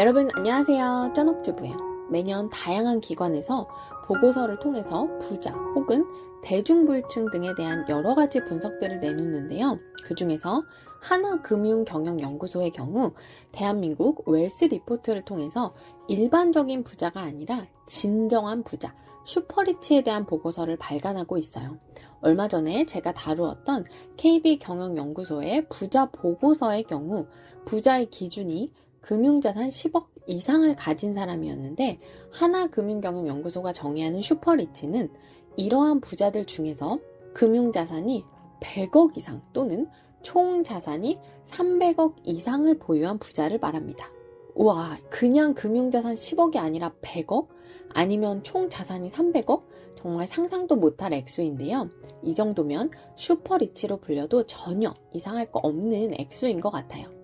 여러분 안녕하세요. 쩐업주부예요. 매년 다양한 기관에서 보고서를 통해서 부자 혹은 대중부유층 등에 대한 여러 가지 분석들을 내놓는데요. 그 중에서 하나금융경영연구소의 경우 대한민국 웰스 리포트를 통해서 일반적인 부자가 아니라 진정한 부자, 슈퍼리치에 대한 보고서를 발간하고 있어요. 얼마 전에 제가 다루었던 KB경영연구소의 부자 보고서의 경우 부자의 기준이 금융자산 10억 이상을 가진 사람이었는데 하나금융경영연구소가 정의하는 슈퍼리치는 이러한 부자들 중에서 금융자산이 100억 이상 또는 총 자산이 300억 이상을 보유한 부자를 말합니다. 우와, 그냥 금융자산 10억이 아니라 100억? 아니면 총 자산이 300억? 정말 상상도 못할 액수인데요. 이 정도면 슈퍼리치로 불려도 전혀 이상할 거 없는 액수인 것 같아요.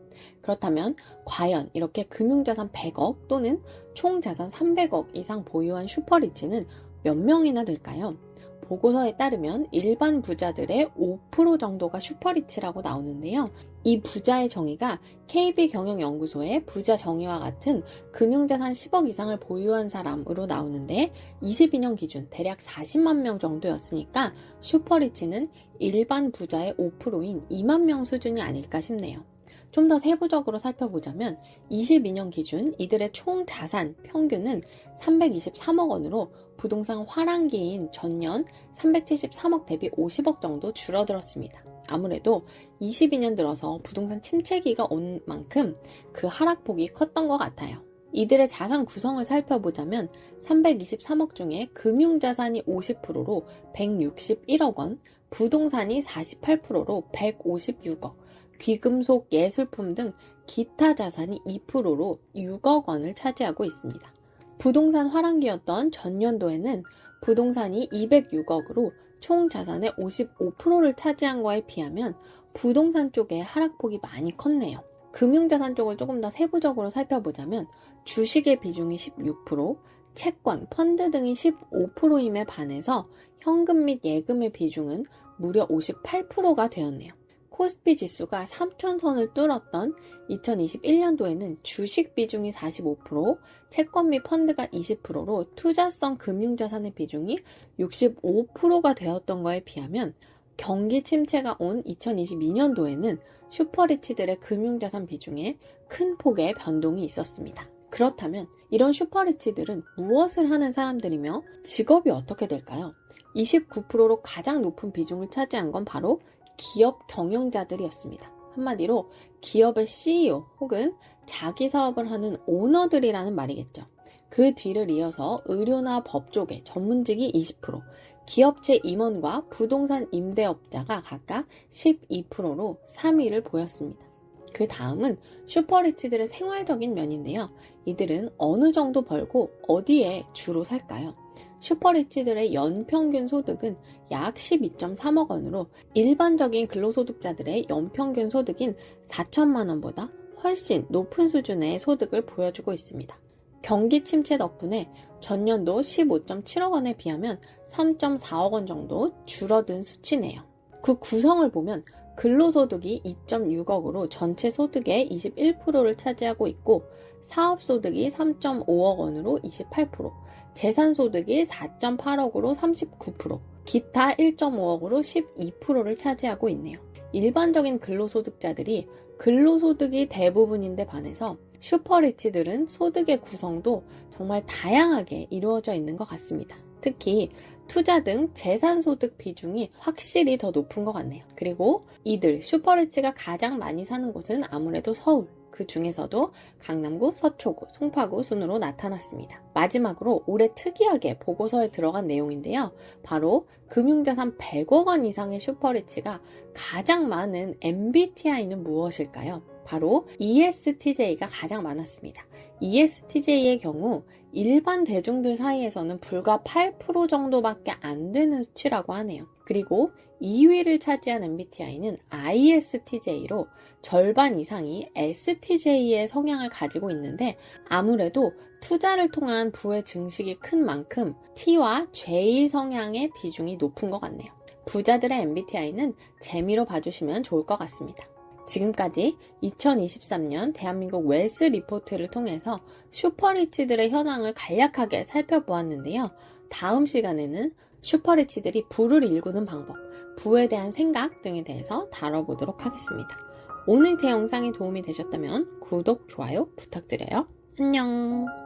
그렇다면 과연 이렇게 금융자산 100억 또는 총 자산 300억 이상 보유한 슈퍼리치는 몇 명이나 될까요? 보고서에 따르면 일반 부자들의 5% 정도가 슈퍼리치라고 나오는데요. 이 부자의 정의가 KB경영연구소의 부자 정의와 같은 금융자산 10억 이상을 보유한 사람으로 나오는데 22년 기준 대략 40만 명 정도였으니까 슈퍼리치는 일반 부자의 5%인 2만 명 수준이 아닐까 싶네요. 좀 더 세부적으로 살펴보자면 22년 기준 이들의 총 자산 평균은 323억 원으로 부동산 화랑기인 전년 373억 대비 50억 정도 줄어들었습니다. 아무래도 22년 들어서 부동산 침체기가 온 만큼 그 하락폭이 컸던 것 같아요. 이들의 자산 구성을 살펴보자면 323억 중에 금융자산이 50%로 161억 원, 부동산이 48%로 156억, 귀금속, 예술품 등 기타 자산이 2%로 6억 원을 차지하고 있습니다. 부동산 화랑기였던 전년도에는 부동산이 206억으로 총 자산의 55%를 차지한 거에 비하면 부동산 쪽의 하락폭이 많이 컸네요. 금융자산 쪽을 조금 더 세부적으로 살펴보자면 주식의 비중이 16%, 채권, 펀드 등이 15%임에 반해서 현금 및 예금의 비중은 무려 58%가 되었네요. 코스피 지수가 3천선을 뚫었던 2021년도에는 주식 비중이 45%, 채권 및 펀드가 20%로 투자성 금융자산의 비중이 65%가 되었던 거에 비하면 경기 침체가 온 2022년도에는 슈퍼리치들의 금융자산 비중에 큰 폭의 변동이 있었습니다. 그렇다면 이런 슈퍼리치들은 무엇을 하는 사람들이며 직업이 어떻게 될까요? 29%로 가장 높은 비중을 차지한 건 바로 기업 경영자들이었습니다. 한마디로 기업의 CEO 혹은 자기 사업을 하는 오너들이라는 말이겠죠. 그 뒤를 이어서 의료나 법 쪽의 전문직이 20%, 기업체 임원과 부동산 임대업자가 각각 12%로 3위를 보였습니다. 그 다음은 슈퍼리치들의 생활적인 면인데요. 이들은 어느 정도 벌고 어디에 주로 살까요? 슈퍼리치들의 연평균 소득은 약 12.3억 원으로 일반적인 근로소득자들의 연평균 소득인 4천만 원보다 훨씬 높은 수준의 소득을 보여주고 있습니다. 경기 침체 덕분에 전년도 15.7억 원에 비하면 3.4억 원 정도 줄어든 수치네요. 그 구성을 보면 근로소득이 2.6억으로 전체 소득의 21%를 차지하고 있고 사업소득이 3.5억 원으로 28%, 재산소득이 4.8억으로 39%, 기타 1.5억으로 12%를 차지하고 있네요. 일반적인 근로소득자들이 근로소득이 대부분인데 반해서 슈퍼리치들은 소득의 구성도 정말 다양하게 이루어져 있는 것 같습니다. 특히 투자 등 재산소득 비중이 확실히 더 높은 것 같네요. 그리고 이들 슈퍼리치가 가장 많이 사는 곳은 아무래도 서울, 그 중에서도 강남구, 서초구, 송파구 순으로 나타났습니다. 마지막으로 올해 특이하게 보고서에 들어간 내용인데요. 바로 금융자산 100억 원 이상의 슈퍼리치가 가장 많은 MBTI는 무엇일까요? 바로 ESTJ가 가장 많았습니다. ESTJ의 경우 일반 대중들 사이에서는 불과 8% 정도밖에 안 되는 수치라고 하네요. 그리고 2위를 차지한 MBTI는 ISTJ로 절반 이상이 STJ의 성향을 가지고 있는데 아무래도 투자를 통한 부의 증식이 큰 만큼 T와 J 성향의 비중이 높은 것 같네요. 부자들의 MBTI는 재미로 봐주시면 좋을 것 같습니다. 지금까지 2023년 대한민국 웰스 리포트를 통해서 슈퍼리치들의 현황을 간략하게 살펴보았는데요. 다음 시간에는 슈퍼리치들이 부를 일구는 방법, 부에 대한 생각 등에 대해서 다뤄보도록 하겠습니다. 오늘 제 영상이 도움이 되셨다면 구독, 좋아요 부탁드려요. 안녕!